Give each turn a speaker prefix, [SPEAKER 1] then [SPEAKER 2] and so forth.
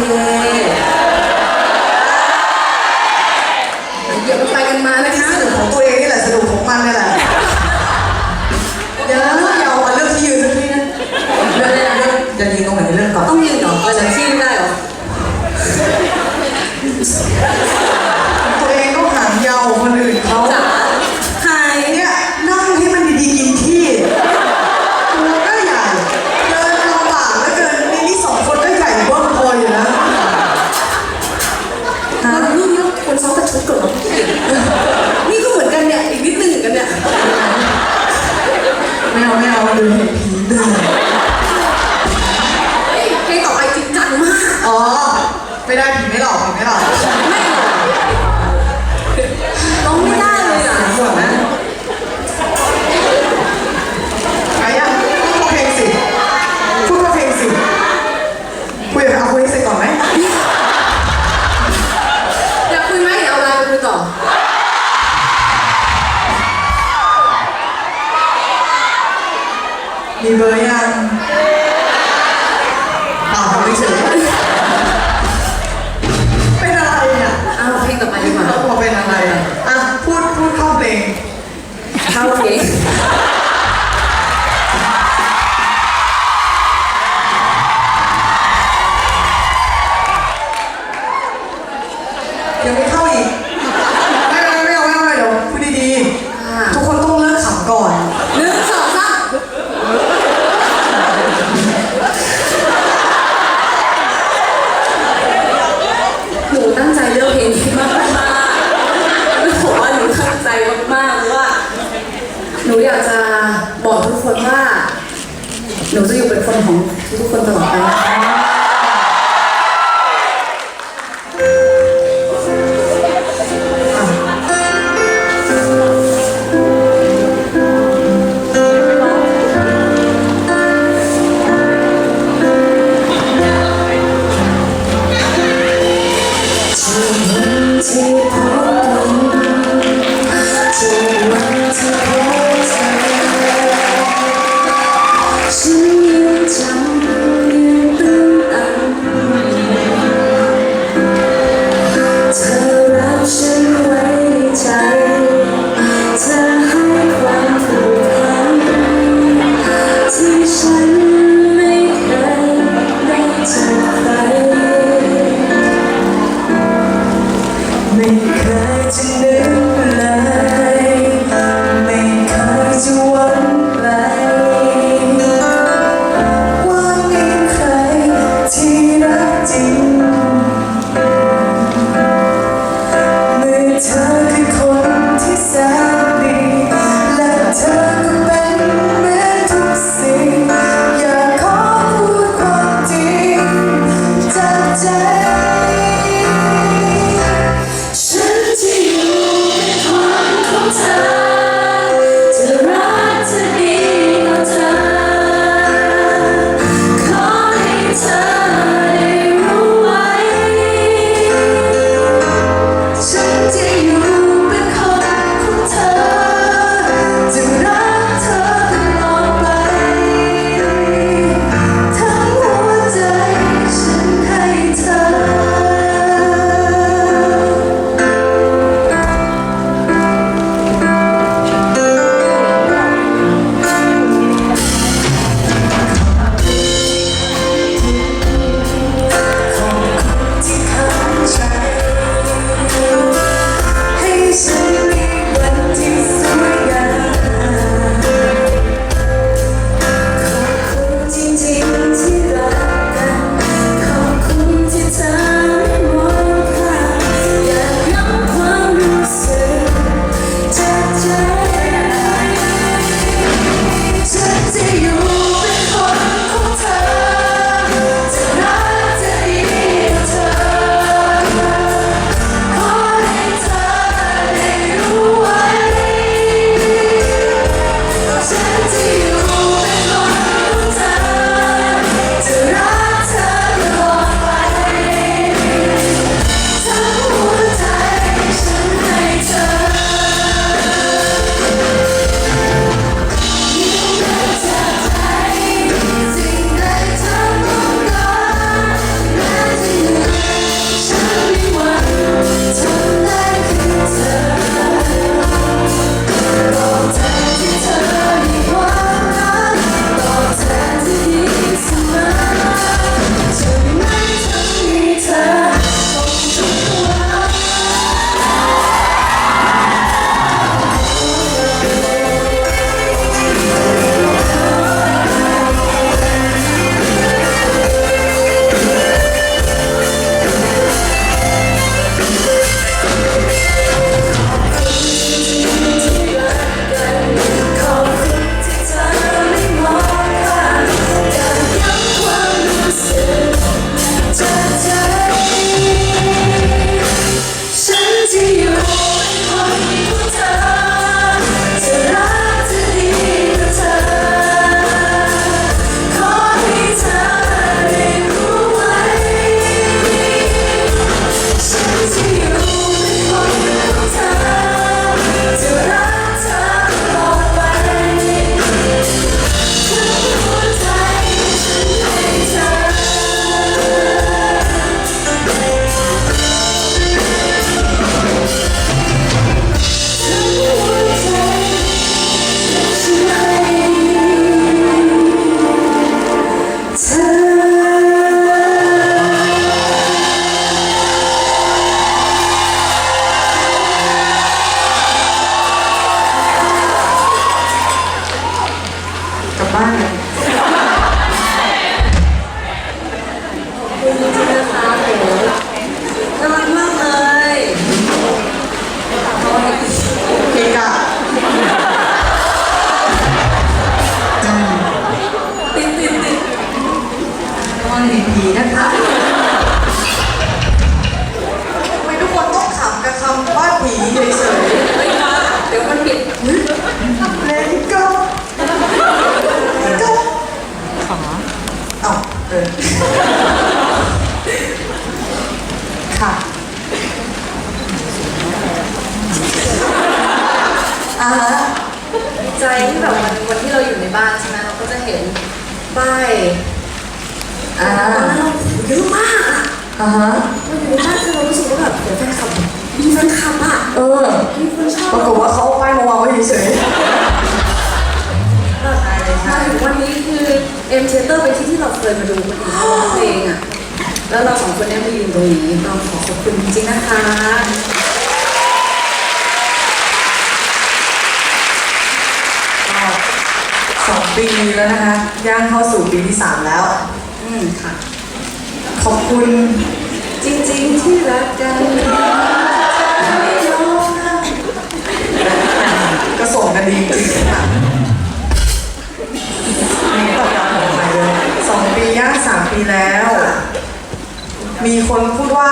[SPEAKER 1] Thank you. มี
[SPEAKER 2] เบอร์ยังอ้า
[SPEAKER 1] ไม่เฉ
[SPEAKER 2] ยเป็นอะ
[SPEAKER 1] ไรอะอ้า
[SPEAKER 2] ว
[SPEAKER 1] เพลงต่อไป
[SPEAKER 2] ดีกว่า
[SPEAKER 1] พอ
[SPEAKER 2] เป็นอะไรอะ อะ พูดพูดเข้าเพลง
[SPEAKER 1] เข้าเพลง 두분 더 갈까요? 지금 지금 지금 지금 ป้ายอ่าตอนนั้นเราเยอะมากอะ
[SPEAKER 2] อ่าฮะ
[SPEAKER 1] เราอยู่ในบ้านคือเรารู้สึกว่าแบบเดี๋ยวแฟนคลับมีแฟนคลับอะ
[SPEAKER 2] เออ
[SPEAKER 1] มีคนชอบ
[SPEAKER 2] ปรากฏว่าเขาเอาป้ายมาวางไว้เฉย
[SPEAKER 1] แบบมาถึงวันนี้คือเอ็มเทเตอร์เป็นที่ที่เราเคยมาดูคนอื่นเขาร้องเพลงอะแล้วเราสองคนเนี้มายืนตรงนี้เราขอขอบคุณจริงๆนะคะ
[SPEAKER 2] ๆก็ สองปีแล้วนะคะย่างเข้าสู่ปีที่สามแล้ว
[SPEAKER 1] อืมค่ะ
[SPEAKER 2] ขอบคุณ
[SPEAKER 1] จริงๆที่รักกัน
[SPEAKER 2] ก็ส่งกันดีจริงๆค่ะนี่ตอบรับของใครเลยสองปีย่างสามปีแล้ว มีคนพูดว่า